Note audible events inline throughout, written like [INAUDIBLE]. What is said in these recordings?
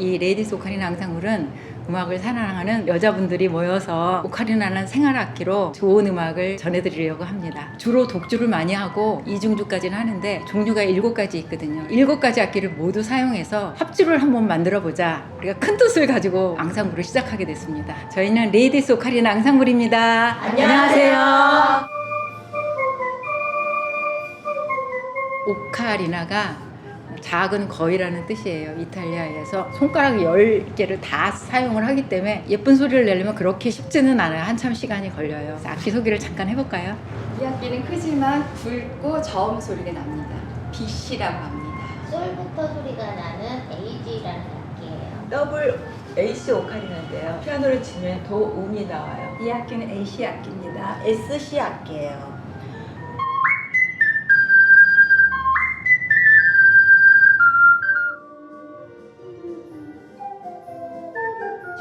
이 레이디스 오카리나 앙상블은 음악을 사랑하는 여자분들이 모여서 오카리나는 생활악기로 좋은 음악을 전해드리려고 합니다. 주로 독주를 많이 하고 이중주까지는 하는데 종류가 일곱 가지 있거든요. 일곱 가지 악기를 모두 사용해서 합주를 한번 만들어 보자. 우리가 큰 뜻을 가지고 앙상블을 시작하게 됐습니다. 저희는 레이디스 오카리나 앙상블입니다. 안녕하세요. 오카리나가 작은 거위라는 뜻이에요. 이탈리아에서 손가락 10개를 다 사용을 하기 때문에 예쁜 소리를 내려면 그렇게 쉽지는 않아요. 한참 시간이 걸려요. 악기 소개를 잠깐 해볼까요? 이 악기는 크지만 굵고 저음 소리가 납니다. 빛이라고 합니다. 솔부터 소리가 나는 AG라는 악기예요. 더블 AC 오카리나인데요. 피아노를 치면 도 음이 나와요. 이 악기는 AC 악기입니다. SC 악기예요.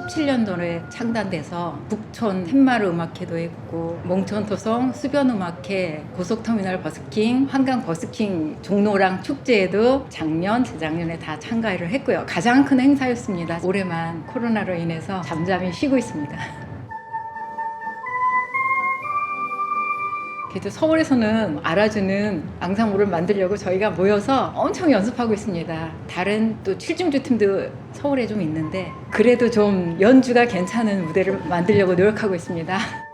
17년도에 창단돼서 북촌 햇마을 음악회도 했고 몽천토성 수변음악회 고속터미널 버스킹 한강 버스킹 종로랑 축제에도 작년 재작년에 다 참가를 했고요. 가장 큰 행사였습니다. 올해만 코로나로 인해서 잠잠히 쉬고 있습니다 그래도 서울에서는 알아주는 앙상블을 만들려고 저희가 모여서 엄청 연습하고 있습니다. 다른 또 칠중주 팀도 서울에 좀 있는데 그래도 좀 연주가 괜찮은 무대를 만들려고 노력하고 있습니다. [LAUGHS]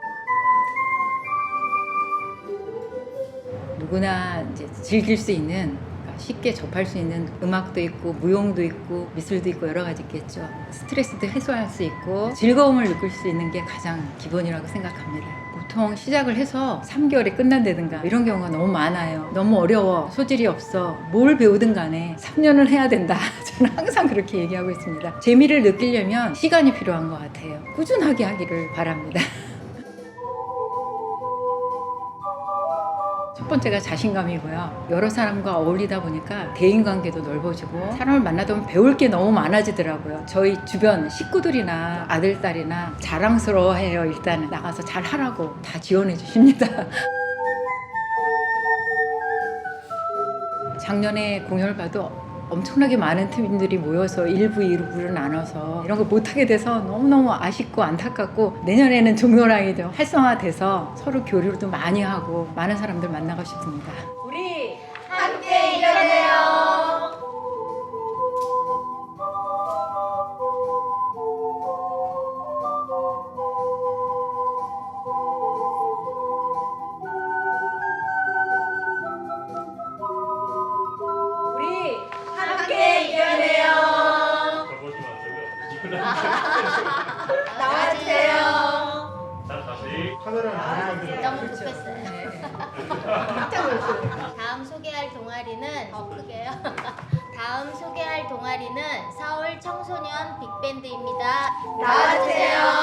누구나 이제 즐길 수 있는 그러니까 쉽게 접할 수 있는 음악도 있고 무용도 있고 미술도 있고 여러 가지 있겠죠. 스트레스도 해소할 수 있고 즐거움을 느낄 수 있는 게 가장 기본이라고 생각합니다. 보통 시작을 해서 3개월에 끝난다든가 이런 경우가 너무 많아요. 너무 어려워. 소질이 없어. 뭘 배우든 간에 3년을 해야 된다. [LAUGHS] 저는 항상 그렇게 얘기하고 있습니다. 재미를 느끼려면 시간이 필요한 것 같아요. 꾸준하게 하기를 바랍니다. [LAUGHS] 첫 번째가 자신감이고요. 여러 사람과 어울리다 보니까 대인관계도 넓어지고 사람을 보면 배울 게 너무 많아지더라고요. 저희 주변 식구들이나 아들, 딸이나 자랑스러워해요. 일단 나가서 잘 하라고 다 지원해 주십니다. [LAUGHS] 작년에 공연을 봐도 엄청나게 많은 팀들이 모여서 1부, 2부를 나눠서 이런 걸 못하게 돼서 너무너무 아쉽고 안타깝고 내년에는 종로랑이 좀 활성화돼서 서로 교류도 많이 하고 많은 사람들 만나고 싶습니다. 나와주세요. 자 다시 카메라 너무 좋겠어요. 다음 소개할 동아리는 더 크게요. [LAUGHS] 다음 소개할 동아리는 서울 청소년 빅밴드입니다. 나와주세요.